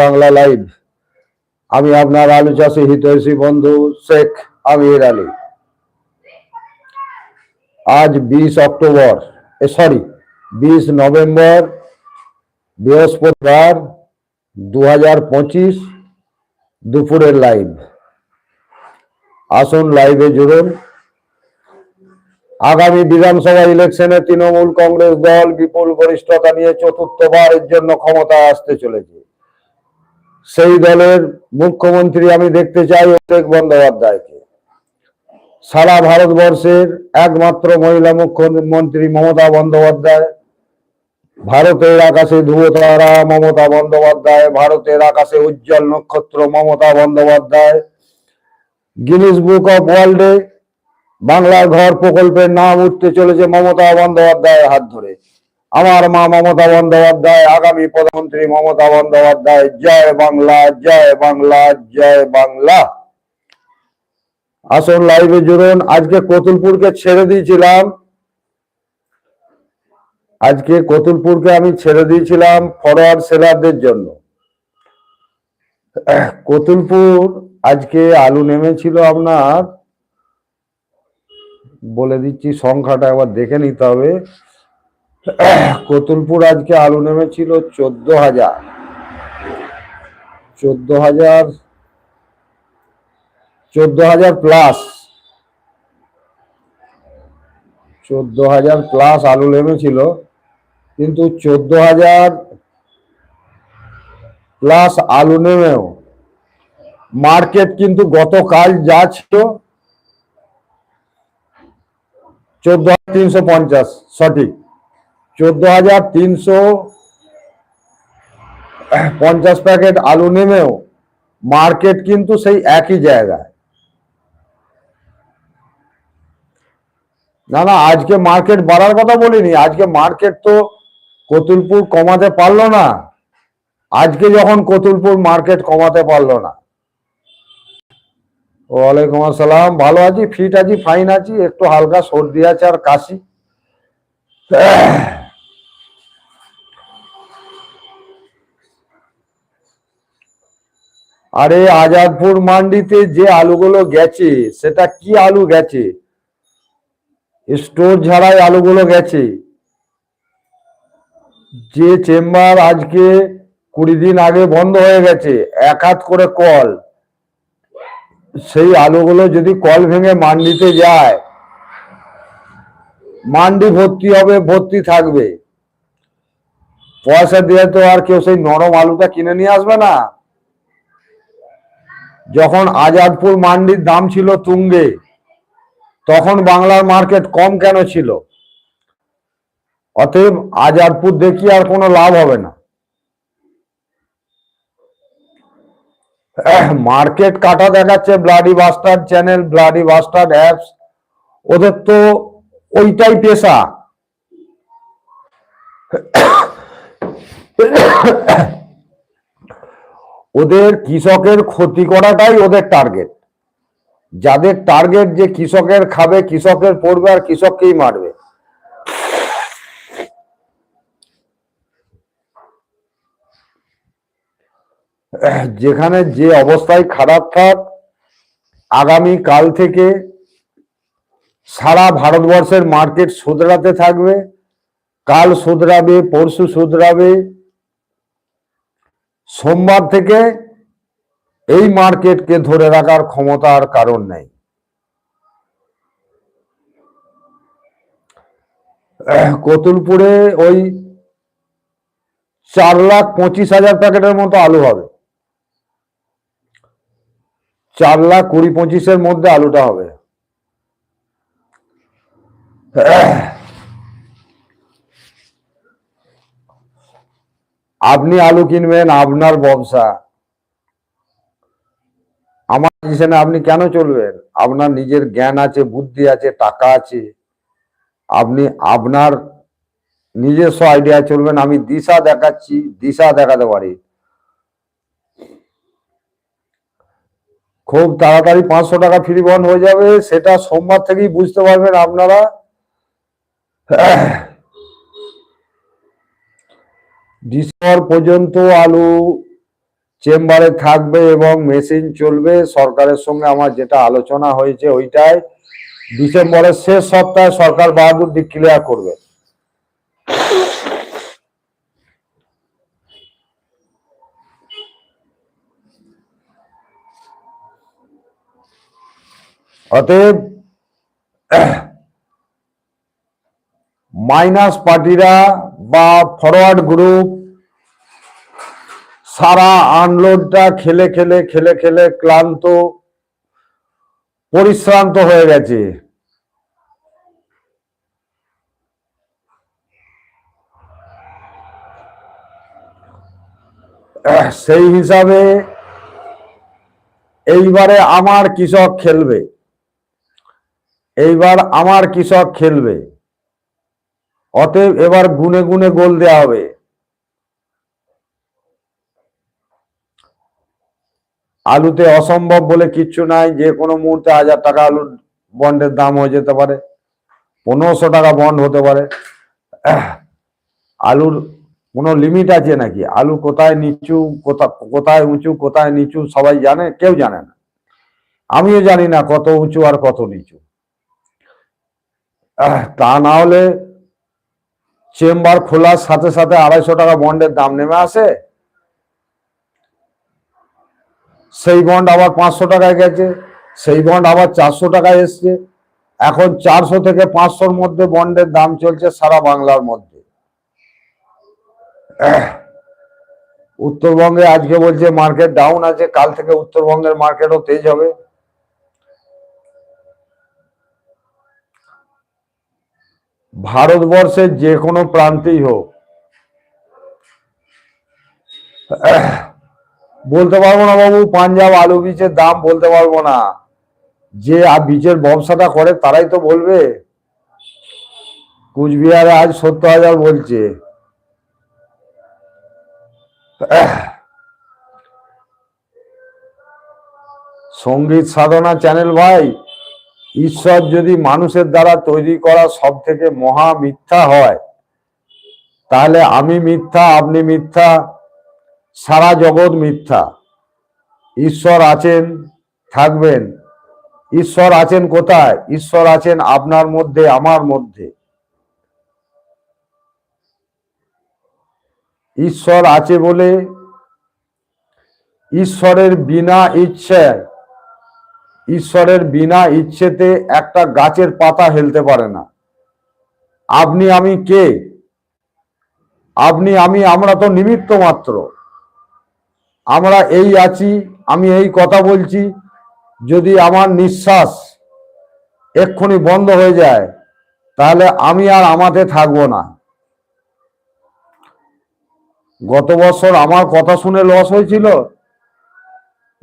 Bangla live. আমি আপনার আলু চাষি হিতৈষী বন্ধু শেখ আমির আলী। আজ বিশ অক্টোবর সরি, বিশ নভেম্বর, বৃহস্পতিবার দু হাজার পঁচিশ দুপুরের লাইভ। আসুন লাইভে জুড়ুন। আগামী বিধানসভা ইলেকশনে তৃণমূল কংগ্রেস দল বিপুল গরিষ্ঠতা নিয়ে চতুর্থবারের জন্য ক্ষমতায় আসতে চলেছে। সেই দলের মুখ্যমন্ত্রী আমি দেখতে চাই অভিষেক বন্দ্যোপাধ্যায়কে। সারা ভারতবর্ষের একমাত্র মহিলা মুখ্যমন্ত্রী মমতা বন্দ্যোপাধ্যায়, ভারতের আকাশে ধ্রুবতারা মমতা বন্দ্যোপাধ্যায়, ভারতের আকাশে উজ্জ্বল নক্ষত্র Mamata Bandyopadhyay, Guinness Book of ওয়ার্ল্ডে বাংলার ঘর প্রকল্পের নাম উঠতে চলেছে মমতা বন্দ্যোপাধ্যায়ের হাত ধরে। আমার মা মমতা বন্দ্যোপাধ্যায়, আগামী প্রধানমন্ত্রী মমতা বন্দ্যোপাধ্যায়, জয় বাংলা জয় বাংলা জয় বাংলা। আসুন লাইভে জুড়ুন। আজকে কতুলপুরকে ছেড়ে দিয়েছিলাম। আজকে কতুলপুরকে আমি ছেড়ে দিয়েছিলাম ফরওয়ার্ড সেলারদের জন্য। কতুলপুর আজকে আলু নেমেছিল আপনার। বলে দিচ্ছি সংখ্যাটা একবার দেখে নিতে হবে। কতুলপুর আজকে আলু নেমেছিল চোদ্দ হাজার। চোদ্দ হাজার চোদ্দ হাজার প্লাস চোদ্দ হাজার প্লাস আলু নেমেছিল কিন্তু চোদ্দ হাজার প্লাস আলু নেমেও। মার্কেট কিন্তু গতকাল যা ছিল, চোদ্দ হাজার তিনশো পঞ্চাশ, সঠিক। চোদ্দ হাজার তিনশো পঞ্চাশ প্যাকেট আলু নেমেও মার্কেট কিন্তু সেই একই জায়গায়। না না, আজকে মার্কেট বাড়ার কথা বলিনি, আজকে মার্কেট তো কতুলপুর কমাতে পারল না। আজকে যখন কতুলপুর মার্কেট কমাতে পারল না। ওয়ালাইকুম আসসালাম, ভালো আছি, ফিট আছি, ফাইন আছি, একটু হালকা সর্দি আছে আর কাশি। আরে আজাদপুর মান্ডিতে যে আলুগুলো গেছে, সেটা কি আলু গেছে? স্টোর ঝাড়াই আলুগুলো গেছে। যে চেম্বার আজকে কুড়ি দিন আগে বন্ধ হয়ে গেছে, এক হাত করে কল। সেই আলুগুলো যদি কল ভেঙে মান্ডিতে যায়, মান্ডি ভর্তি হবে, ভর্তি থাকবে। পয়সা দিয়ে তো আর কেউ সেই নরম আলুটা কিনে নিয়ে আসবে না। যখন আজাদপুর মান্ডির দাম ছিল তুঙ্গে, তখন বাংলার মার্কেট কম কেন ছিল? অতএব আজাদপুর দেখি আর কোনো লাভ হবে না। মার্কেট কাটা দেখাচ্ছে bloody bastard channel, bloody bastard apps. ওদের তো ওইটাই পেশা। ওদের কৃষকের ক্ষতি করাটাই ওদের টার্গেট যাদের টার্গেট যে কৃষকের খাবে, কৃষকের পড়বে আর কৃষককেই মারবে। যেখানে যে অবস্থায় খারাপ থাক, আগামী কাল থেকে সারা ভারতবর্ষের মার্কেট শুধরাতে থাকবে। কাল শুধরাবে, পরশু শুধরাবে। সোমবার থেকে এই মার্কেটকে ধরে রাখার ক্ষমতার কারণ নেই। কতুলপুরে ওই চার লাখ পঁচিশ হাজার প্যাকেটের মতো আলু হবে। চার লাখ কুড়ি পঁচিশের মধ্যে আলুটা হবে। আপনি আলু কিনবেন, আপনার ব্যবসা। আমার পজিশনে আপনি কেন চলবেন? আপনার নিজের জ্ঞান আছে, বুদ্ধি আছে, টাকা আছে। আপনি আপনার নিজস্ব আইডিয়া চলবেন, আমি দিশা দেখাচ্ছি, দিশা দেখাতে পারি। খুব তাড়াতাড়ি পাঁচশো টাকা ফ্রি বন্ধ হয়ে যাবে, সেটা সোমবার থেকেই বুঝতে পারবেন আপনারা। ডিসেম্বর পর্যন্ত আলু চেম্বারে থাকবে এবং মেশিন চলবে। সরকারের সঙ্গে আমার যেটা আলোচনা হয়েছে ওইটাই। ডিসেম্বরের শেষ সপ্তাহে সরকার বাহাদুর ডিক্লেয়ার করবে। অতএব, মাইনাস পার্টিরা বা ফরওয়ার্ড গ্রুপ সারা আনলোডটা খেলে খেলে খেলে খেলে ক্লান্ত, পরিশ্রান্ত হয়ে গেছে। সেই হিসাবে এইবারে আমার কৃষক খেলবে। এইবার আমার কৃষক খেলবে। অতএব এবার গুনে গুনে গোল দেওয়া হবে। আলুতে অসম্ভব বলে কিচ্ছু নাই, যে কোনো মুহূর্তে হাজার টাকা আলুর বন্ডের দাম হয়ে যেতে পারে, পনেরোশো টাকা বন্ড হতে পারে। আলুর কোনো লিমিট আছে নাকি? আলু কোথায় নিচু, কোথা, কোথায় উঁচু, কোথায় নিচু, সবাই জানে? কেউ জানে না। আমিও জানি না কত উঁচু আর কত নিচু। তা না হলে চেম্বার খোলার সাথে সাথে আড়াইশো টাকা বন্ডের দাম নেমে আসে। সেই বন্ড আবার পাঁচশো টাকায় গেছে, সেই বন্ড আবার চারশো টাকায় এসছে। এখন চারশো থেকে পাঁচশোর মধ্যে বন্ডের দাম চলছে সারা বাংলার মধ্যে। উত্তরবঙ্গে আজকে বলছে মার্কেট ডাউন আছে, কাল থেকে উত্তরবঙ্গের মার্কেটও তেজ হবে। ভারতবর্ষের যে কোনো প্রান্তেই হোক বলতে পারব না বাবু, পাঞ্জাব আলু বীজের দাম বলতে পারব না। যে আ- বীজের ব্যবসাটা করে তারাই তো বলবে। কুচবিহারে আজ সত্তর হাজার বলছে। সংগীত সাধনা চ্যানেল ভাই, ঈশ্বর যদি মানুষের দ্বারা তৈরি করা সব থেকে মহা মিথ্যা হয়, তাহলে আমি মিথ্যা, আপনি মিথ্যা সারা জগৎ মিথ্যা। ঈশ্বর আছেন, থাকবেন। ঈশ্বর আছেন কোথায়? ঈশ্বর আছেন আপনার মধ্যে, আমার মধ্যে। ঈশ্বর আছে বলে ঈশ্বরের বিনা ইচ্ছে, ঈশ্বরের বিনা ইচ্ছেতে একটা গাছের পাতা হেলতে পারে না। আপনি আমি কে? আপনি আমি, আমরা তো নিমিত্ত মাত্র। আমরা এই আছি, আমি এই কথা বলছি, যদি আমার নিঃশ্বাস এক্ষুনি বন্ধ হয়ে যায়, তাহলে আমি আর আমাতে থাকব না। গত বছর আমার কথা শুনে লস হয়েছিল,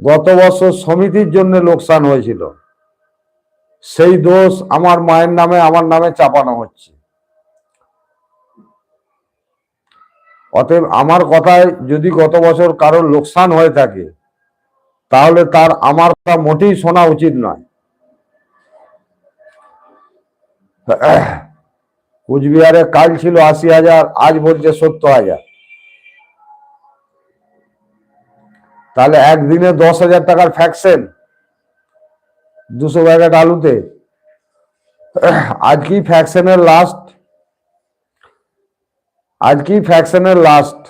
গত বছর সমিতির জন্য লোকসান হয়েছিল। সেই দোষ আমার মায়ের নামে, আমার নামে চাপানো হচ্ছে। অতএব আমার কথায় যদি গত বছর কারোর লোকসান হয়ে থাকে, তাহলে তার আমার কথা মোটেই শোনা উচিত নয়। কুচবিহারে কাল ছিল আশি হাজার, আজ বলছে সত্তর হাজার। তাহলে একদিনে দশ হাজার টাকার ফ্যাকশন দুশো প্যাকেট আলুতে। আজ কি ফ্যাকশনের লাস্ট আজ কি ফ্যাকশনের লাস্ট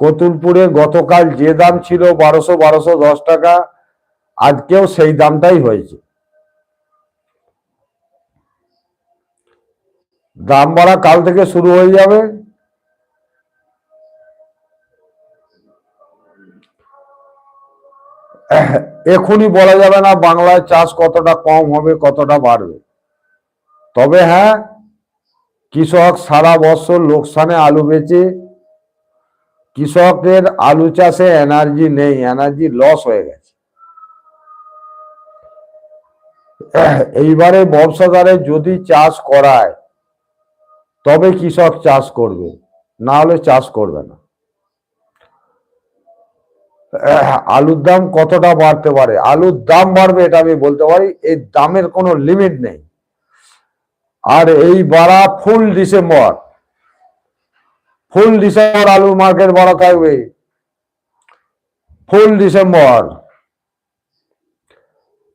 কতুলপুরে গতকাল যে দাম ছিল বারোশো বারোশো দশ টাকা, আজকেও সেই দামটাই হয়েছে। দাম বাড়া কাল থেকে শুরু হয়ে যাবে। এখনই বলা যাবে না বাংলায় চাষ কতটা কম হবে, কতটা বাড়বে। তবে হ্যাঁ কৃষক সারা বছর লোকসানে আলু বেচে, কৃষকের আলু চাষে এনার্জি নেই এনার্জি লস হয়ে গেছে। এইবারে ব্যবসাদারে যদি চাষ করায়, তবে কৃষক চাষ করবে, না হলে চাষ করবে না। আলুর দাম কতটা বাড়তে পারে? আলুর দাম বাড়বে এটা আমি বলতে পারি এই দামের কোনো লিমিট নেই। আর এই বাড়া ফুল ডিসেম্বর। ফুল ডিসেম্বর আলুর মার্কেট বাড়া থাকবে। Full December.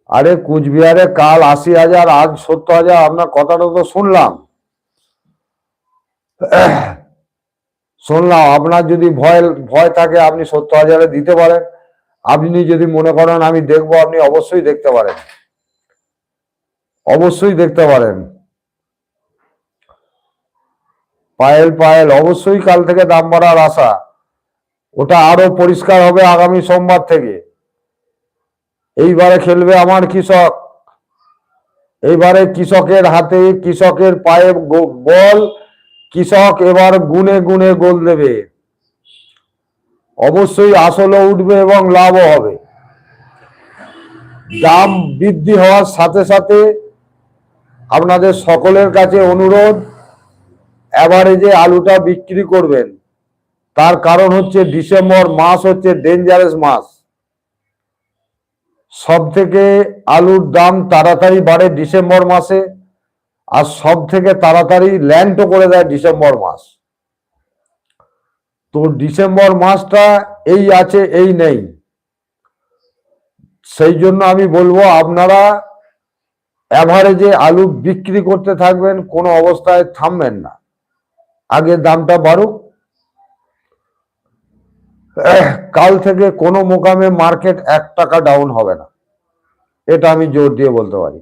আরে কুচবিহারে কাল আশি হাজার, আজ সত্তর হাজার, আপনার কথাটা তো শুনলাম। শুনলাম, আপনার যদি ভয় ভয় থাকে, আপনি সত্তর হাজারে দিতে পারেন। আপনি যদি মনে করেন আমি দেখব, আপনি অবশ্যই দেখতে পারেন। অবশ্যই দেখতে পারেন। পায়েল পায়েল, অবশ্যই কাল থেকে দাম বাড়ার আশা। ওটা আরও পরিষ্কার হবে আগামী সোমবার থেকে। এইবারে খেলবে আমার কৃষক। এইবারে কৃষকের হাতে, কৃষকের পায়ে বল, কৃষক এবার গুনে গুনে গোল দেবে। অবশ্যই আসলও উঠবে এবং লাভও হবে। দাম বৃদ্ধি হওয়ার সাথে সাথে আপনাদের সকলের কাছে অনুরোধ অ্যাভারেজে আলুটা বিক্রি করবেন। তার কারণ হচ্ছে ডিসেম্বর মাস হচ্ছে ডেঞ্জারাস মাস। সব থেকে আলুর দাম তাড়াতাড়ি বাড়ে ডিসেম্বর মাসে, আর সব থেকে তাড়াতাড়ি ল্যান্ডও করে দেয় ডিসেম্বর মাস। তো ডিসেম্বর মাসটা এই আছে, এই নেই। সেই জন্য আমি বলব, আপনারা অ্যাভারেজে আলু বিক্রি করতে থাকবেন, কোনো অবস্থায় থামবেন না। আগে দামটা বাড়ুক। কাল থেকে কোনো মোকামে মার্কেট এক টাকা ডাউন হবে না। এটা আমি জোর দিয়ে বলতে পারি।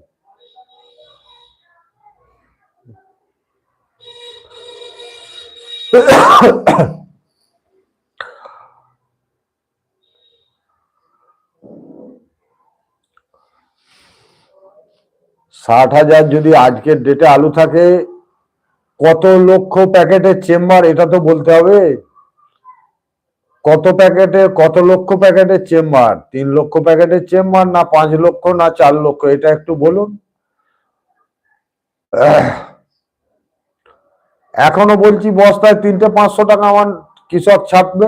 ষাট হাজার যদি আজকের ডেটে আলু থাকে কত লক্ষ প্যাকেটের চেম্বার, এটা তো বলতে হবে। কত প্যাকেটে, কত লক্ষ প্যাকেটের চেম্বার? তিন লক্ষ প্যাকেটের চেম্বার না পাঁচ লক্ষ না চার লক্ষ? এটা একটু বলুন। এখনও বলছি বস্তায় তিনটে পাঁচশো টাকা আমার কৃষক ছাপবে।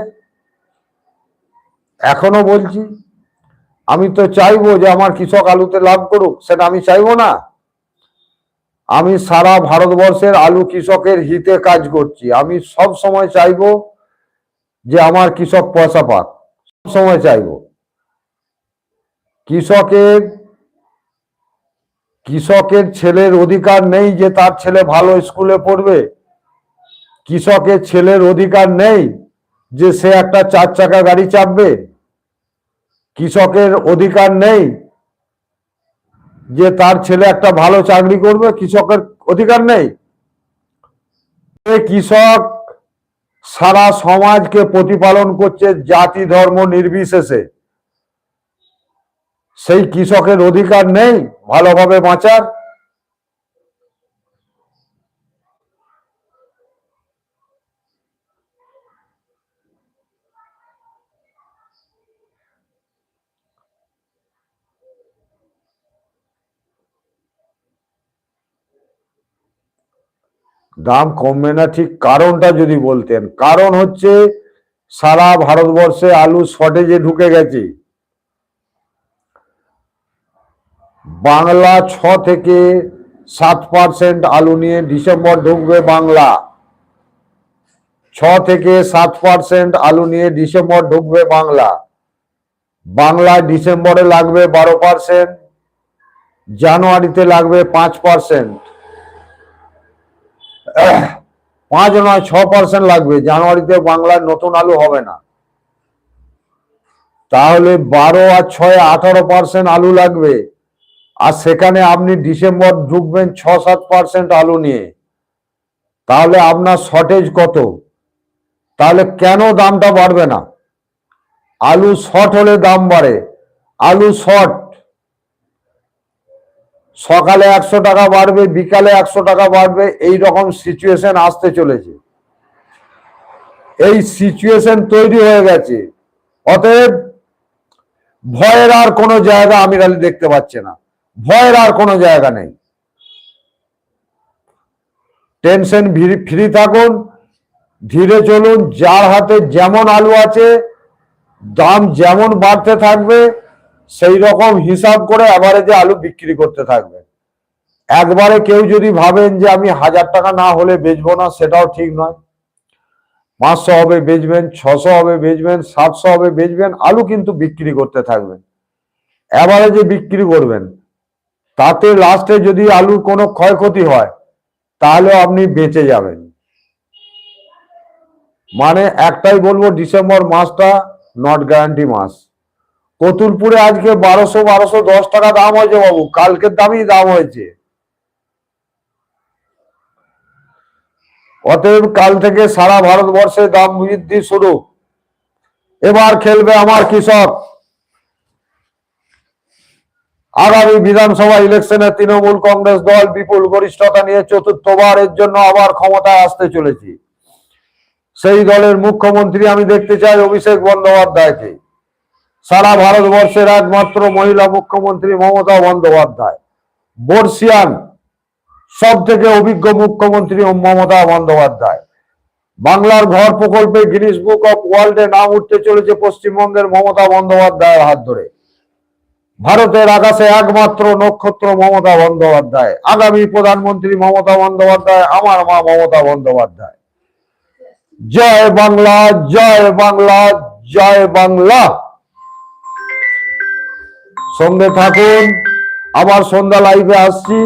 এখনও বলছি। আমি তো চাইব যে আমার কৃষক আলুতে লাভ করুক, সেটা আমি চাইব না। আমি সারা ভারতবর্ষের আলু কৃষকের হিতে কাজ করছি। আমি সব সময় চাইব যে আমার কৃষক পয়সা পাক। সব সময় চাইব। কৃষকের কৃষকের ছেলের অধিকার নেই যে তার ছেলে ভালো স্কুলে পড়বে। কৃষকের ছেলের অধিকার নেই যে সে একটা চার চাকা গাড়ি চাপবে। কৃষকের অধিকার নেই যে তার ছেলে একটা ভালো চাকরি করবে, কৃষকের অধিকার নেই। কৃষক সারা সমাজকে প্রতিপালন করছে জাতি ধর্ম নির্বিশেষে। সেই কৃষকের অধিকার নেই, ভালোভাবে বাঁচার। দাম কমবে না, ঠিক কারণটা যদি বলতেন। কারণ হচ্ছে, সারা ভারতবর্ষে আলু শর্টেজে ঢুকে গেছে। বাংলা ছ থেকে সাত পার্সেন্ট আলু নিয়ে ডিসেম্বর ঢুকবে বাংলা। ছ থেকে সাত পার্সেন্ট আলু নিয়ে ডিসেম্বর ঢুকবে বাংলা। বাংলা ডিসেম্বরে লাগবে বারো পার্সেন্ট জানুয়ারিতে লাগবে পাঁচ পার্সেন্ট পাঁচ নয়, ছ পার্সেন্ট লাগবে। জানুয়ারিতে বাংলার নতুন আলু হবে না। তাহলে বারো আর ছয়, আঠারো পার্সেন্ট আলু লাগবে। আর সেখানে আপনি ডিসেম্বর ঢুকবেন ছ, সাত পার্সেন্ট আলু নিয়ে। তাহলে আপনার শর্টেজ কত? তাহলে কেন দামটা বাড়বে না? আলু শর্ট হলে দাম বাড়ে। আলু শর্ট সকালে একশো টাকা বাড়বে, বিকালে একশো টাকা বাড়বে, এই রকম সিচুয়েশন আসতে চলেছে। এই সিচুয়েশন তৈরি হয়ে গেছে। অতএব ভয়ের আর কোনো জায়গা আমির আলী দেখতে পাচ্ছে না। ভয়ের আর কোনো জায়গা নেই। টেনশন ফ্রি থাকুন, ধীরে চলুন, যার হাতে যেমন আলু আছে, দাম যেমন বাড়তে থাকবে সেই রকম হিসাব করে অ্যাভারেজে আলু বিক্রি করতে থাকবে। একবারে কেউ যদি ভাবেন যে আমি হাজার টাকা না হলে বেচবো না, সেটাও ঠিক নয়। পাঁচশো হবে বেচবেন, ছশো হবে বেচবেন, সাতশো হবে বেচবেন, আলু কিন্তু বিক্রি করতে থাকবেন যে বিক্রি করবেন। তাতে লাস্টে যদি আলুর কোনো ক্ষয়ক্ষতি হয়, তাহলে আপনি বেঁচে যাবেন। মানে একটাই বলব, ডিসেম্বর মাসটা নট গ্যারান্টি মাস। কতুলপুরে আজকে বারোশো বারোশো দশ টাকা দাম হয়েছে বাবু। কালকের দামই দাম হয়েছে। অতএব কাল থেকে সারা ভারতবর্ষে দাম বৃদ্ধি শুরু। এবার খেলবে আমার কৃষক। আগামী বিধানসভা ইলেকশনে তৃণমূল কংগ্রেস দল বিপুল গরিষ্ঠতা নিয়ে চতুর্থবারের জন্য আবার ক্ষমতায় আসতে চলেছি। সেই দলের মুখ্যমন্ত্রী আমি দেখতে চাই অভিষেক বন্দ্যোপাধ্যায়কে। সারা ভারতবর্ষের একমাত্র মহিলা মুখ্যমন্ত্রী মমতা বন্দ্যোপাধ্যায়। বর্ষিয়ান সব থেকে অভিজ্ঞ মুখ্যমন্ত্রী মমতা বন্দ্যোপাধ্যায়। বাংলার ঘর প্রকল্পে গিনিস বুক অফ ওয়ার্ল্ডে নাম উঠতে চলেছে পশ্চিমবঙ্গের মমতা বন্দ্যোপাধ্যায়ের হাত ধরে। ভারতের আকাশে একমাত্র নক্ষত্র মমতা বন্দ্যোপাধ্যায়। আগামী প্রধানমন্ত্রী মমতা বন্দ্যোপাধ্যায়, আমার মা মমতা বন্দ্যোপাধ্যায়। জয় বাংলা জয় বাংলা জয় বাংলা। সঙ্গে থাকুন আবার সন্ধ্যা লাইভে আসছি।